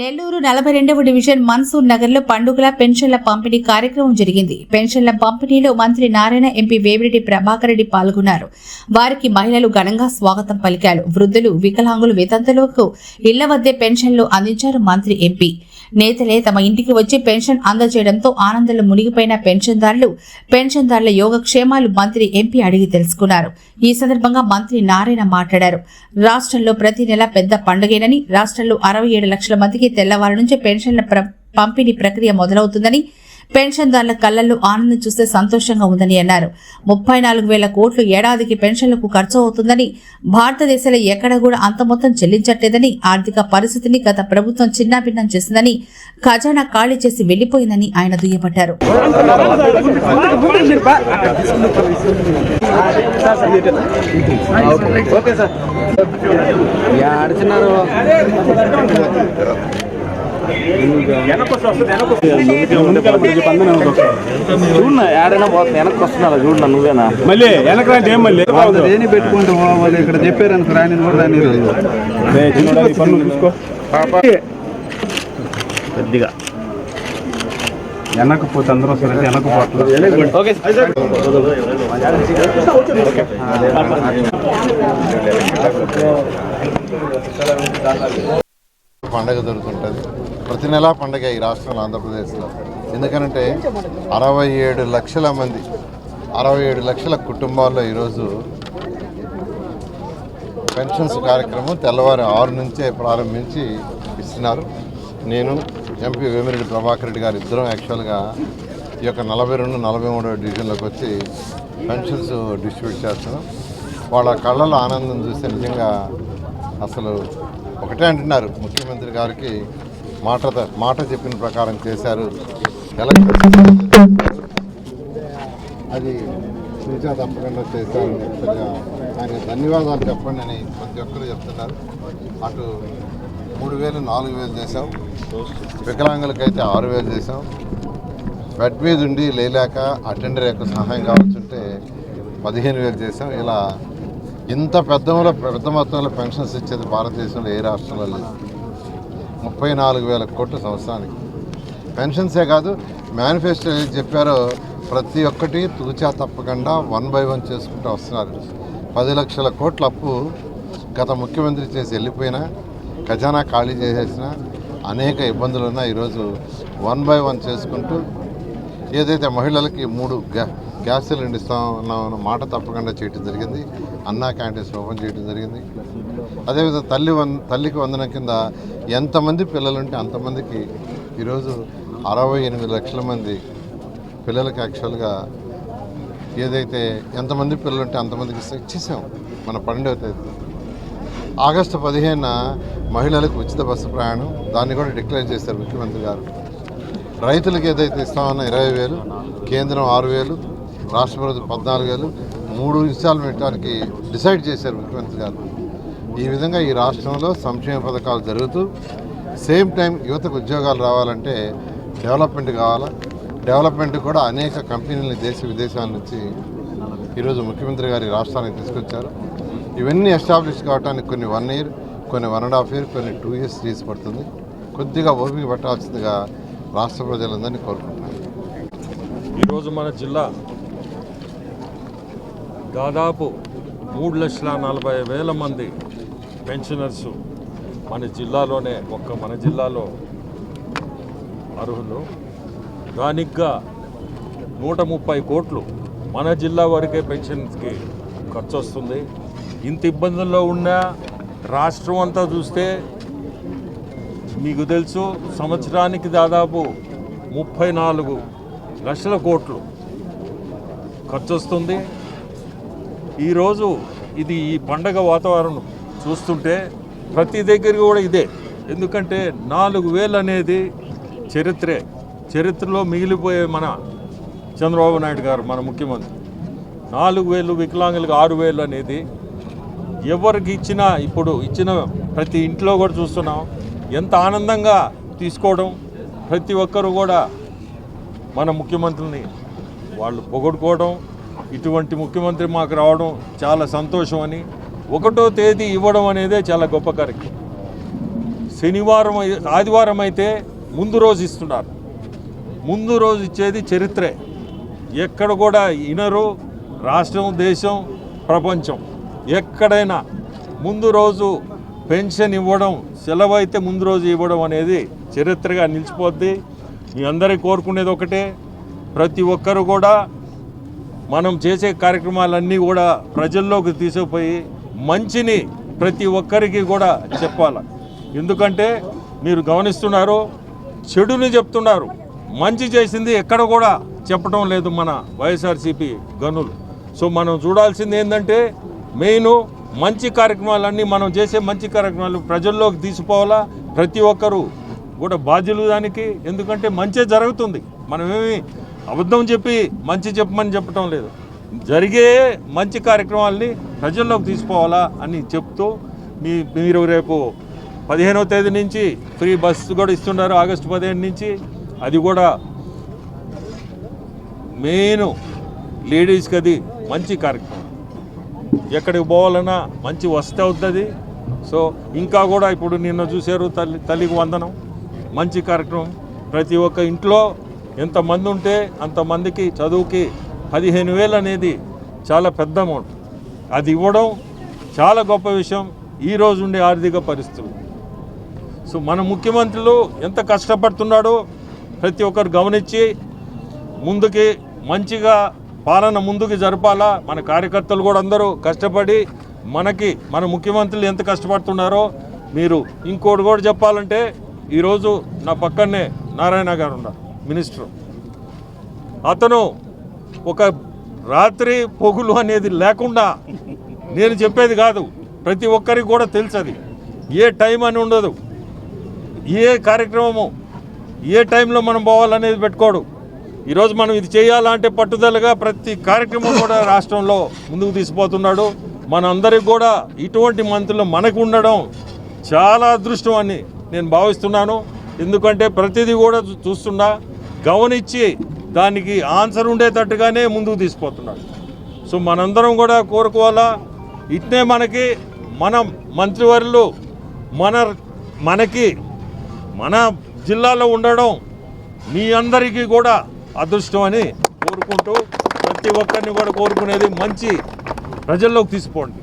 నెల్లూరు నలభై రెండవ డివిజన్ మన్సూర్ నగర్లో పండుగల పెన్షన్ల పంపిణీ కార్యక్రమం జరిగింది. పెన్షన్ల పంపిణీలో మంత్రి నారాయణ ఎంపీ వేమిరెడ్డి ప్రభాకర్ రెడ్డి పాల్గొన్నారు. వారికి మహిళలు ఘనంగా స్వాగతం పలికారు. వృద్ధులు వికలాంగులు వితంతులకు ఇళ్ళ వద్దే పెన్షన్లు అందించారు మంత్రి ఎంపీ. నేతలే తమ ఇంటికి వచ్చి పెన్షన్ అందజేయడంతో ఆనందంలో మునిగిపోయిన పెన్షన్దారులు పెన్షన్దారుల యోగక్షేమాలు మంత్రి ఎంపీ అడిగి తెలుసుకున్నారు. ఈ సందర్భంగా మంత్రి నారాయణ మాట్లాడారు. రాష్ట్రంలో ప్రతి నెల పెద్ద పండుగేనని రాష్ట్రంలో అరవై ఏడు లక్షల మందికి తెల్లవారు నుంచి పెన్షన్ల పంపిణీ ప్రక్రియ మొదలవుతుందని పెన్షన్దారుల కళ్ళల్లో ఆనందం చూస్తే సంతోషంగా ఉందని అన్నారు. ముప్పై నాలుగు వేల కోట్లు ఏడాదికి పెన్షన్లకు ఖర్చు అవుతుందని భారతదేశంలో ఎక్కడ కూడా అంత మొత్తం చెల్లించట్లేదని ఆర్థిక పరిస్థితిని గత ప్రభుత్వం చిన్నాభిన్నం చేసిందని ఖజానా ఖాళీ చేసి వెళ్ళిపోయిందని ఆయన దుయ్యబట్టారు. Okay sir. చూడన్నా ఏడైనా పోతుంది. వెనక్కి వస్తున్నా చూడన్నా నువ్వేనా? మళ్ళీ వెనక రండి ఏం మళ్ళీ? దేని పెట్టుకుంటూ వాళ్ళు ఇక్కడ చెప్పారు అనుకో రాని కూడా రాని చూసుకో. కొద్దిగా వెనకపోతే అందరూ వస్తారంటే వెనకపోవట్లేదు ఓకే. పండగ జరుగుతుంటుంది. ప్రతి నెలా పండగ ఈ రాష్ట్రంలో ఆంధ్రప్రదేశ్లో. ఎందుకనంటే అరవై ఏడు లక్షల మంది అరవై ఏడు లక్షల కుటుంబాల్లో ఈరోజు పెన్షన్స్ కార్యక్రమం తెల్లవారు ఆరు నుంచే ప్రారంభించి ఇస్తున్నారు. నేను ఎంపీ వేమిరెడ్డి ప్రభాకర్ రెడ్డి గారు ఇద్దరం యాక్చువల్గా ఈ యొక్క నలభై రెండు నలభై మూడో డివిజన్లోకి వచ్చి పెన్షన్స్ డిస్ట్రిబ్యూట్ చేస్తున్నాం. వాళ్ళ కళ్ళలో ఆనందం చూస్తే నిజంగా అసలు ఒకటే అంటున్నారు ముఖ్యమంత్రి గారికి మాట మాట చెప్పిన ప్రకారం చేశారు. అది నిజా తప్పకుండా చేశారు. ఆయన ధన్యవాదాలు చెప్పండి అని ప్రతి ఒక్కరు చెప్తున్నారు. అటు మూడు వేలు నాలుగు వేలు చేసాం వికలాంగులకైతే ఆరు వేలు చేసాం బెడ్ మీద ఉండి లేలేక అటెండర్ యొక్క సహాయం కావాల్సింటే పదిహేను వేలు చేసాం ఇలా ఇంత పెద్ద పెద్ద మొత్తంలో పెన్షన్స్ ఇచ్చేది భారతదేశంలో ఏ రాష్ట్రంలో లేదు. ముప్పై నాలుగు వేల కోట్ల సంవత్సరానికి. పెన్షన్సే కాదు మేనిఫెస్టో ఏది చెప్పారో ప్రతి ఒక్కటి తూచా తప్పకుండా వన్ బై వన్ చేసుకుంటూ వస్తున్నారు. పది లక్షల కోట్ల అప్పు గత ముఖ్యమంత్రి చేసి వెళ్ళిపోయినా ఖజానా ఖాళీ చేసేసిన అనేక ఇబ్బందులున్నా ఈరోజు వన్ బై వన్ చేసుకుంటూ ఏదైతే మహిళలకి మూడు గ్యా గ్యాస్ సిలిండర్ ఇస్తామన్న మాట తప్పకుండా చేయడం జరిగింది. అన్నా క్యాంటీన్స్ ఓపెన్ చేయడం జరిగింది. అదేవిధంగా తల్లి వన్ తల్లికి వందన కింద ఎంతమంది పిల్లలుంటే అంతమందికి ఈరోజు అరవై ఎనిమిది లక్షల మంది పిల్లలకి యాక్చువల్గా ఏదైతే ఎంతమంది పిల్లలుంటే అంతమందికి ఇచ్చేసాం. మన పన్నెండవ తేదీ. ఆగస్టు పదిహేనున మహిళలకు ఉచిత బస్సు ప్రయాణం. దాన్ని కూడా డిక్లేర్ చేశారు ముఖ్యమంత్రి గారు. రైతులకు ఏదైతే ఇస్తామన్న ఇరవై వేలు కేంద్రం ఆరు వేలు రాష్ట్ర ప్రభుత్వం పద్నాలుగు వేలు మూడు ఇన్స్టాల్మెంట్కి డిసైడ్ చేశారు ముఖ్యమంత్రి గారు. ఈ విధంగా ఈ రాష్ట్రంలో సంక్షేమ పథకాలు జరుగుతూ సేమ్ టైం యువతకు ఉద్యోగాలు రావాలంటే డెవలప్మెంట్ కావాలా? డెవలప్మెంట్ కూడా అనేక కంపెనీలని దేశ విదేశాల నుంచి ఈరోజు ముఖ్యమంత్రి గారి రాష్ట్రానికి తీసుకొచ్చారు. ఇవన్నీ ఎస్టాబ్లిష్ కావడానికి కొన్ని వన్ ఇయర్ కొన్ని వన్ అండ్ హాఫ్ ఇయర్ కొన్ని టూ ఇయర్స్ తీసి పడుతుంది. కొద్దిగా ఓపిక పట్టాల్సిందిగా రాష్ట్ర ప్రజలందరినీ కోరుకుంటున్నాను. ఈరోజు మన జిల్లా దాదాపు మూడు లక్షల నలభై వేల మంది పెన్షనర్స్ మన జిల్లాలోనే ఒక్క మన జిల్లాలో అర్హులు. దానిగ్గా నూట ముప్పై కోట్లు మన జిల్లా వరకే పెన్షన్స్కి ఖర్చు వస్తుంది ఇంత ఇబ్బందుల్లో ఉన్న రాష్ట్రం అంతా చూస్తే మీకు తెలుసు సంవత్సరానికి దాదాపు ముప్పై నాలుగు లక్షల కోట్లు ఖర్చు వస్తుంది ఈరోజు ఇది ఈ పండగ వాతావరణం చూస్తుంటే ప్రతి దగ్గర కూడా ఇదే. ఎందుకంటే నాలుగు వేలు అనేది చరిత్రే. చరిత్రలో మిగిలిపోయే మన చంద్రబాబు నాయుడు గారు మన ముఖ్యమంత్రి. నాలుగు వేలు వికలాంగులకు ఆరు వేలు అనేది ఎవరికి ఇచ్చినా ఇప్పుడు ఇచ్చిన ప్రతి ఇంట్లో కూడా చూస్తున్నాం. ఎంత ఆనందంగా తీసుకోవడం ప్రతి ఒక్కరు కూడా మన ముఖ్యమంత్రిని వాళ్ళు పొగడుకోవడం ఇటువంటి ముఖ్యమంత్రి మాకు రావడం చాలా సంతోషం అని ఒకటో తేదీ ఇవ్వడం అనేదే చాలా గొప్ప కార్యక్రమం. శనివారం ఆదివారం అయితే ముందు రోజు ఇస్తున్నారు. ముందు రోజు ఇచ్చేది చరిత్రే. ఎక్కడ కూడా ఇనరు రాష్ట్రం దేశం ప్రపంచం. ఎక్కడైనా ముందు రోజు పెన్షన్ ఇవ్వడం సెలవు అయితే ముందు రోజు ఇవ్వడం అనేది చరిత్రగా నిలిచిపోద్ది. మీ అందరికీ కోరుకునేది ఒకటే. ప్రతి ఒక్కరు కూడా మనం చేసే కార్యక్రమాలన్నీ కూడా ప్రజల్లోకి తీసుకుపోయి మంచిని ప్రతి ఒక్కరికి కూడా చెప్పాలి. ఎందుకంటే మీరు గమనిస్తున్నారు చెడుని చెప్తున్నారు. మంచి చేసింది ఎక్కడ కూడా చెప్పడం లేదు మన వైఎస్ఆర్సీపీ గనులు. సో మనం చూడాల్సింది ఏంటంటే మెయిన్ మంచి కార్యక్రమాలన్నీ మనం చేసే మంచి కార్యక్రమాలు ప్రజల్లోకి తీసుకోవాలా ప్రతి ఒక్కరు కూడా బాధ్యులు దానికి. ఎందుకంటే మంచి జరుగుతుంది. మనమేమి అబద్ధం చెప్పి మంచి చెప్పమని చెప్పటం లేదు. జరిగే మంచి కార్యక్రమాల్ని ప్రజల్లోకి తీసుకోవాలా అని చెప్తూ మీ మీరు రేపు పదిహేనవ తేదీ నుంచి ఫ్రీ బస్సు కూడా ఇస్తున్నారు ఆగస్టు పదిహేను నుంచి. అది కూడా మెయిన్ లేడీస్కి అది మంచి కార్యక్రమం. ఎక్కడికి పోవాలన్నా మంచి వస్తే అవుతుంది. సో ఇంకా కూడా ఇప్పుడు నిన్న చూశారు తల్లి తల్లికి వందనం. మంచి కార్యక్రమం. ప్రతి ఒక్క ఇంట్లో ఎంతమంది ఉంటే అంతమందికి చదువుకి పదిహేను వేలు అనేది చాలా పెద్ద అమౌంట్ అది ఇవ్వడం చాలా గొప్ప విషయం. ఈ రోజు ఉండే ఆర్థిక పరిస్థితులు. సో మన ముఖ్యమంత్రులు ఎంత కష్టపడుతున్నాడో ప్రతి ఒక్కరు గమనించి ముందుకి మంచిగా పాలన ముందుకు జరపాలా. మన కార్యకర్తలు కూడా అందరూ కష్టపడి మనకి మన ముఖ్యమంత్రులు ఎంత కష్టపడుతున్నారో మీరు ఇంకోటి కూడా చెప్పాలంటే ఈరోజు నా పక్కనే నారాయణ గారు ఉన్నారు. మినిస్టర్. అతను ఒక రాత్రి పొగులు అనేది లేకుండా నేను చెప్పేది కాదు ప్రతి ఒక్కరికి కూడా తెలుసది. ఏ టైం అని ఉండదు. ఏ కార్యక్రమము ఏ టైంలో మనం పోవాలనేది పెట్టుకోడు. ఈరోజు మనం ఇది చేయాలంటే పట్టుదలగా ప్రతి కార్యక్రమం కూడా రాష్ట్రంలో ముందుకు తీసుకుపోతున్నాడు. మనందరికి కూడా ఇటువంటి మంత్రులు మనకు ఉండడం చాలా అదృష్టం అని నేను భావిస్తున్నాను. ఎందుకంటే ప్రతిదీ కూడా చూస్తున్నా. గమనించి దానికి ఆన్సర్ ఉండేటట్టుగానే ముందుకు తీసుకుపోతున్నాడు. సో మనందరం కూడా కోరుకోవాలా? ఇట్నే మనకి మన మంత్రివర్యులు మన మనకి మన జిల్లాలో ఉండడం మీ అందరికీ కూడా అదృష్టం అని కోరుకుంటూ ప్రతి ఒక్కరిని కూడా కోరుకునేది మంచి ప్రజల్లోకి తీసుకోండి.